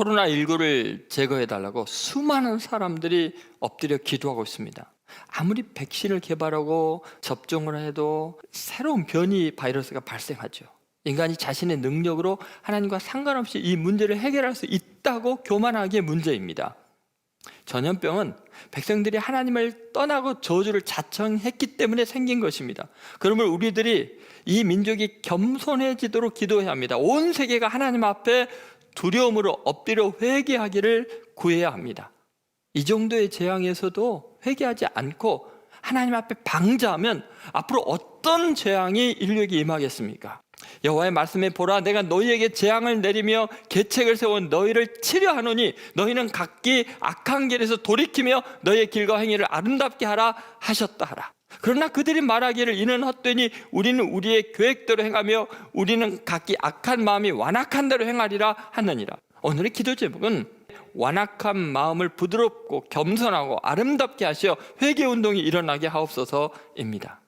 코로나19를 제거해달라고 수많은 사람들이 엎드려 기도하고 있습니다. 아무리 백신을 개발하고 접종을 해도 새로운 변이 바이러스가 발생하죠. 인간이 자신의 능력으로 하나님과 상관없이 이 문제를 해결할 수 있다고 교만하기의 문제입니다. 전염병은 백성들이 하나님을 떠나고 저주를 자청했기 때문에 생긴 것입니다. 그러므로 우리들이 이 민족이 겸손해지도록 기도해야 합니다. 온 세계가 하나님 앞에 두려움으로 엎드려 회개하기를 구해야 합니다. 이 정도의 재앙에서도 회개하지 않고 하나님 앞에 방자하면 앞으로 어떤 재앙이 인류에게 임하겠습니까? 여호와의 말씀에 보라 내가 너희에게 재앙을 내리며 계책을 세워 너희를 치려 하노니 너희는 각기 악한 길에서 돌이키며 너희의 길과 행위를 아름답게 하라 하셨다 하라. 그러나 그들이 말하기를 이는 헛되니 우리는 우리의 계획대로 행하며 우리는 각기 악한 마음이 완악한 대로 행하리라 하느니라. 오늘의 기도 제목은 완악한 마음을 부드럽고 겸손하고 아름답게 하시어 회개 운동이 일어나게 하옵소서입니다.